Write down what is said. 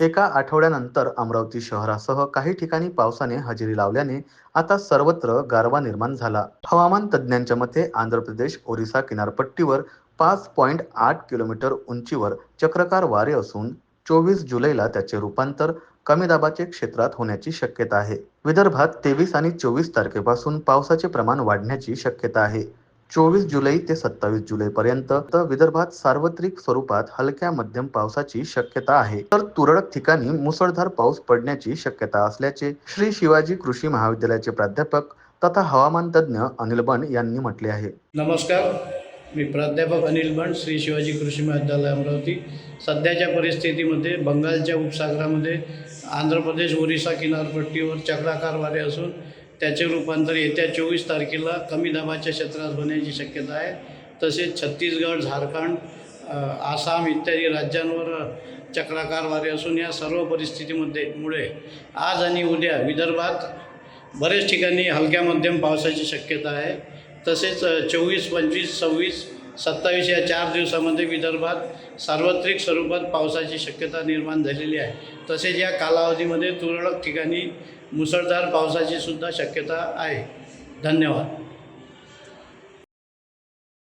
एका आठवड्यानंतर अमरावती शहरासह काही ठिकाणी पावसाने हजेरी लावल्याने आता सर्वत्र गारवा निर्माण झाला. हवामान तज्ज्ञांच्या मते आंध्र प्रदेश ओरिसा किनारपट्टीवर पाच पॉईंट आठ किलोमीटर उंचीवर चक्रकार वारे असून चोवीस जुलैला त्याचे रूपांतर कमी दाबाचे क्षेत्रात होण्याची शक्यता आहे. विदर्भात तेवीस आणि चोवीस तारखेपासून पावसाचे प्रमाण वाढण्याची शक्यता आहे. चोवीस जुलै ते सत्तावीस जुलै पर्यंत तर विदर्भात सार्वत्रिक स्वरूपात हलक्या मध्यम पावसाची शक्यता आहे. तर तुरळक ठिकाणी मुसळधार पाऊस पडण्याची शक्यता असल्याचे श्री शिवाजी कृषी महाविद्यालयाचे प्राध्यापक तथा हवामान तज्ज्ञ अनिल बन यांनी म्हटले आहे. नमस्कार. मी प्राध्यापक अनिल बन श्री शिवाजी कृषी महाविद्यालय अमरावती सध्याच्या परिस्थितीमध्ये बंगालच्या उपसागरामध्ये आंध्र प्रदेश ओरिसा किनारपट्टीवर चक्राकार वारे असून त्याचे रूपांतर येत्या चोवीस तारखेला कमी दाबाच्या क्षेत्रात होण्याची शक्यता आहे. तसेच छत्तीसगड झारखंड आसाम इत्यादी राज्यांवर चक्राकार वारे असून या सर्व परिस्थितीमध्ये मुळे आज आणि उद्या विदर्भात बरेच ठिकाणी हलक्या मध्यम पावसाची शक्यता आहे. तसेच चोवीस पंचवीस सव्वीस सत्तावीस या चार दिवसामध्ये विदर्भात सार्वत्रिक स्वरूपात पावसाची शक्यता निर्माण झालेली आहे. तसेच या कालावधीमध्ये तुरळक ठिकाणी मुसळधार पावसाची सुद्धा शक्यता आहे. धन्यवाद.